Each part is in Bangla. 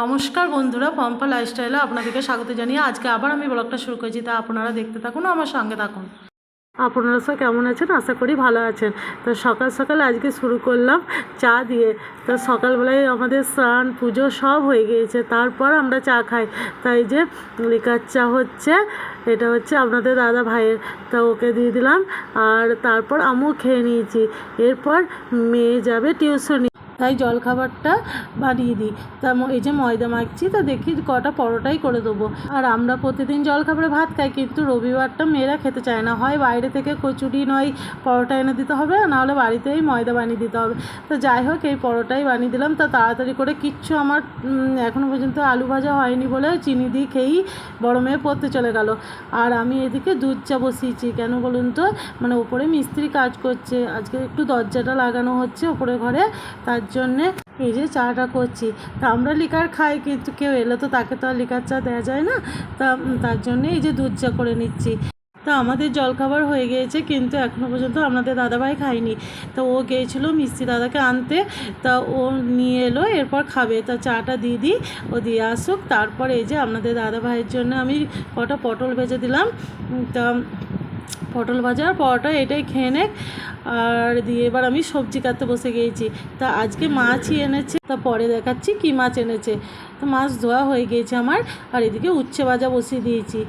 নমস্কার বন্ধুরা, পম্পা লাইফস্টাইলে আপনাদেরকে স্বাগত জানিয়ে আজকে আবার আমি ব্লগটা শুরু করেছি। তা আপনারা দেখতে থাকুন, আমার সঙ্গে থাকুন। আপনারা সব কেমন আছেন? আশা করি ভালো আছেন। তো সকাল সকাল আজকে শুরু করলাম চা দিয়ে। তো সকালবেলায় আমাদের স্নান, পুজো সব হয়ে গিয়েছে, তারপর আমরা চা খাই। তাই যে লিকার চা হচ্ছে, এটা হচ্ছে আপনাদের দাদা ভাইয়ের। তা ওকে দিয়ে দিলাম, আর তারপর আমিও খেয়ে নিয়েছি। এরপর মেয়ে যাবে টিউশনি তাই জলখাবারটা বানিয়ে দিই। তা এই যে ময়দা মাখছি তা দেখি কটা পরোটাই করে দেবো। আর আমরা প্রতিদিন জলখাবারে ভাত খাই কিন্তু রবিবারটা মেয়েরা খেতে চায় না। হয় বাইরে থেকে কচুরি নয় পরোটা এনে দিতে হবে নাহলে বাড়িতেই ময়দা বানিয়ে দিতে হবে। তো যাই হোক এই পরোটাই বানিয়ে দিলাম। তা তাড়াতাড়ি করে কিচ্ছু আমার উম, এখনও পর্যন্ত আলু ভাজা হয়নি বলে চিনি দিয়ে খেয়েই বড় মেয়ে পড়তে চলে গেল। আর আমি এদিকে দুধ চা বসিয়েছি। কেন বলুন তো? মানে উপরে মিস্ত্রি কাজ করছে। আজকে একটু দরজাটা লাগানো হচ্ছে উপরে ঘরে। তার জন্যে এই যে চাটা করছি। তা আমরা লিকার খাই, কিন্তু কেউ এলে তো তাকে তো আর লিকার চা দেওয়া যায় না। তা তার জন্যে এই যে দুধ চা করে নিচ্ছি। তা আমাদের জলখাবার হয়ে গিয়েছে, কিন্তু এখনও পর্যন্ত আপনাদের দাদাভাই খায়নি। তো ও গিয়েছিল মিস্ত্রি দাদাকে আনতে। তা ও নিয়ে এলো, এরপর খাবে। তা চাটা দিয়ে দিই ও দিয়ে আসুক। তারপর এই যে আপনাদের দাদাভাইয়ের জন্য আমি কটা পটল ভেজে দিলাম। তা পটল ভাজা, পরোটা এটাই খেয়ে নে। আর দিয়ে এবার আমি সবজি কাটতে বসে গিয়েছি তা আজকে মাছই এনেছে, তা পরে দেখাচ্ছি কি মাছ এনেছে। তো মাছ ধোয়া হয়ে গিয়েছে আমার, আর এদিকে উচ্ছে ভাজা বসিয়ে দিয়েছি।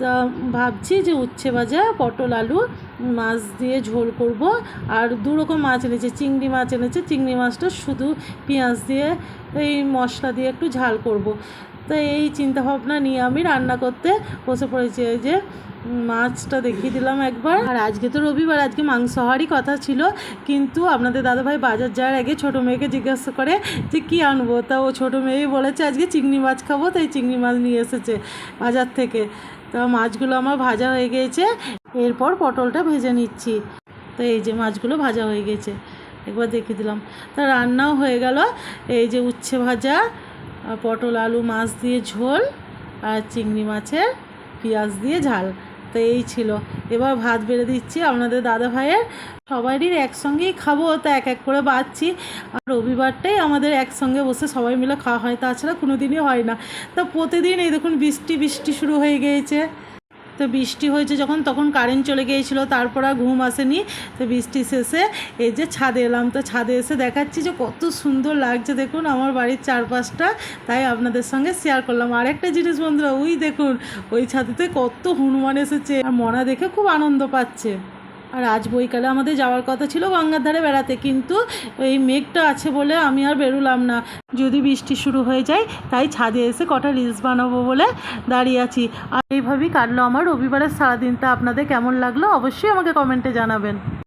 তা ভাবছি যে উচ্ছে ভাজা, পটল, আলু, মাছ দিয়ে ঝোল করব। আর দু রকম মাছ এনেছে, চিংড়ি মাছ এনেছে। চিংড়ি মাছটা শুধু পেঁয়াজ দিয়ে, এই মশলা দিয়ে একটু ঝাল করব। তো এই চিন্তাভাবনা নিয়ে আমি রান্না করতে বসে পড়েছি যে মাছটা দেখিয়ে দিলাম একবার। আর আজকে তো রবিবার, আজকে মাংস হওয়ারই কথা ছিল। কিন্তু আপনাদের দাদাভাই বাজার যাওয়ার আগে ছোটো মেয়েকে জিজ্ঞাসা করে যে কী আনব? তা ও ছোটো মেয়েই বলেছে, আজকে চিংড়ি মাছ খাব, তাই চিংড়ি মাছ নিয়ে এসেছে বাজার থেকে। তা মাছগুলো আমার ভাজা হয়ে গিয়েছে। এরপর পটলটা ভেজে নিচ্ছি। তো এই যে মাছগুলো ভাজা হয়ে গেছে একবার দেখিয়ে দিলাম। তা রান্নাও হয়ে গেল। এই যে উচ্ছে ভাজা পটল, আলু, মাছ দিয়ে ঝোল, আর চিংড়ি মাছের পেঁয়াজ দিয়ে ঝাল। তো এই ছিল। এবার ভাত বেড়ে দিচ্ছি আপনাদের দাদা ভাইয়ের। সবারই একসঙ্গেই খাব, তো এক এক করে বাঁচছি আর রবিবারটাই আমাদের একসঙ্গে বসে সবাই মিলে খাওয়া হয়, তাছাড়া কোনো দিনই হয় না। তা প্রতিদিন এই দেখুন বৃষ্টি বৃষ্টি শুরু হয়ে গিয়েছে। তো বৃষ্টি হয়েছে যখন, তখন কারেন্ট চলে গিয়েছিল, তারপর আর ঘুম আসেনি। তো বৃষ্টি শেষে এই যে ছাদে এলাম, তো ছাদে এসে দেখাচ্ছি যে কত সুন্দর লাগছে। দেখুন, আমার বাড়ির চারপাশটা, তাই আপনাদের সঙ্গে শেয়ার করলাম। আর একটা জিনিস বন্ধুরা, ওই দেখুন, ওই ছাদেতে কত হনুমান এসেছে। আর মনা দেখে খুব আনন্দ পাচ্ছে। আর আজ বইকালে আমাদের যাওয়ার কথা ছিল গঙ্গার ধারে বেড়াতে, কিন্তু এই মেঘটা আছে বলে আমি আর বেরোলাম না। যদি বৃষ্টি শুরু হয়ে যায়, তাই ছাদে এসে কটা রিলস বানাবো বলে দাঁড়িয়ে আছি। আর এইভাবেই কাটলো আমার রবিবারের সারাদিনটা। আপনাদের কেমন লাগল অবশ্যই আমাকে কমেন্টে জানাবেন।